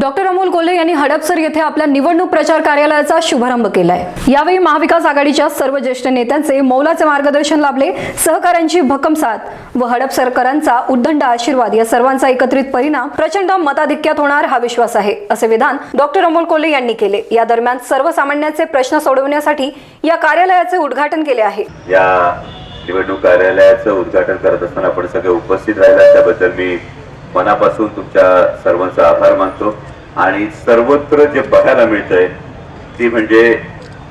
Doctor Amol Kolhe यांनी हडपसर येथे आपल्या निवडणूक प्रचार कार्यालयाचा शुभारंभ केलाय. यावेळी महाविकास आघाडीच्या सर्व ज्येष्ठ नेत्यांचे मौलाचे मार्गदर्शन लाभले. सहकाऱ्यांची भक्कम साथ व हडपसरकरांचा उद्दंड आशीर्वाद या सर्वांचा एकत्रित परिणाम प्रचंड मताधिक्यात होणार हा विश्वास आहे असे विधान डॉक्टर अमोल कोल्हे यांनी केले. या दरम्यान सर्वसामान्यांचे प्रश्न सोडवण्यासाठी या कार्यालयाचे उद्घाटन केले आहे. या निवडणूक कार्यालयाचं उद्घाटन करत असताना आपण सगळे उपस्थित राहिला त्याबद्दल मी मनापासून तुमच्या सर्वांचा आभार मानतो. आणि सर्वत्र जे बघायला मिळतंय ती म्हणजे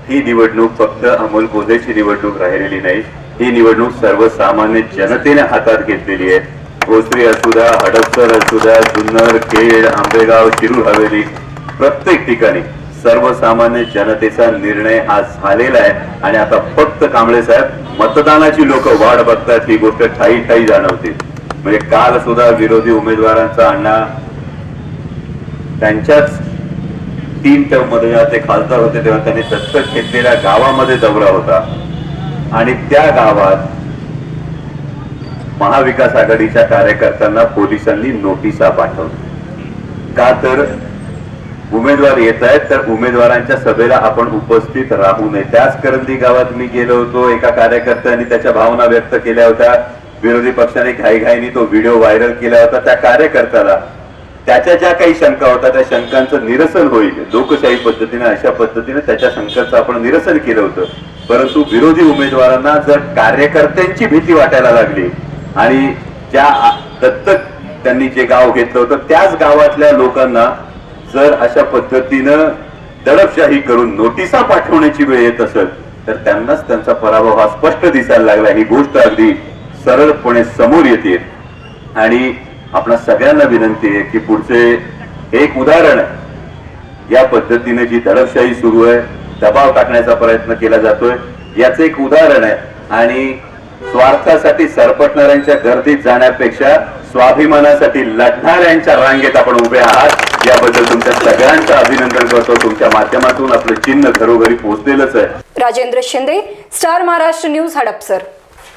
ही निवडणूक फक्त अमोल कोल्हेची निवडणूक राहिलेली नाही. ही निवडणूक सर्वसामान्य जनतेने हातात घेतलेली आहे. भोसरी असू द्या हडपसर असू द्या जुन्नर खेड आंबेगाव शिरूर हवेली प्रत्येक ठिकाणी सर्वसामान्य जनतेचा निर्णय हा झालेला आहे. आणि आता फक्त कांबळे साहेब मतदानाची लोक वाट बघतात ही गोष्ट ठाई ठाई जाणवते. म्हणजे काल सुद्धा विरोधी उमेदवारांचा अण्णा त्यांच्याच तीन टर्ममध्ये जेव्हा ते खासदार होते तेव्हा त्यांनी दत्तक घेतलेल्या गावामध्ये दौरा होता. आणि त्या गावात महाविकास आघाडीच्या कार्यकर्त्यांना पोलिसांनी नोटिसा पाठवली. का तर उमेदवार येत आहेत तर उमेदवारांच्या सभेला आपण उपस्थित राहू नये. त्याच करंदी गावात मी गेलो होतो एका कार्यकर्त्यांनी त्याच्या भावना व्यक्त केल्या होत्या. विरोधी पक्षाने घाईघाईने तो व्हिडिओ व्हायरल केला होता त्या कार्यकर्त्याला. त्याच्या ज्या काही शंका होत्या त्या शंकांचं निरसन होईल. लोकशाही पद्धतीने अशा पद्धतीने त्याच्या शंकांचं आपण निरसन केलं होतं. परंतु विरोधी उमेदवारांना जर कार्यकर्त्यांची भीती वाटायला लागली आणि ज्या दत्तक त्यांनी जे गाव घेतलं होतं त्याच गावातल्या लोकांना जर अशा पद्धतीनं दडपशाही करून नोटिसा पाठवण्याची वेळ येत असेल तर त्यांनाच त्यांचा पराभव हा स्पष्ट दिसायला लागला. ही गोष्ट अगदी सरळपणे समोर येते. आणि आपणा सगळ्यांना विनंती आहे की पुढचे एक उदाहरण या पद्धतीने जी दडपशाही सुरू आहे दबाव टाकण्याचा प्रयत्न केला जातोय याचं एक उदाहरण आहे. आणि स्वार्थासाठी सरपटणाऱ्यांच्या गर्दीत जाण्यापेक्षा स्वाभिमानासाठी लढणाऱ्यांच्या रांगेत आपण उभे आहात. याबद्दल तुमच्या सगळ्यांचं अभिनंदन करतो. तुमच्या माध्यमातून आपलं चिन्ह घरोघरी पोहोचलेलंच आहे. Rajendra Shinde star Maharashtra news Hadapsar.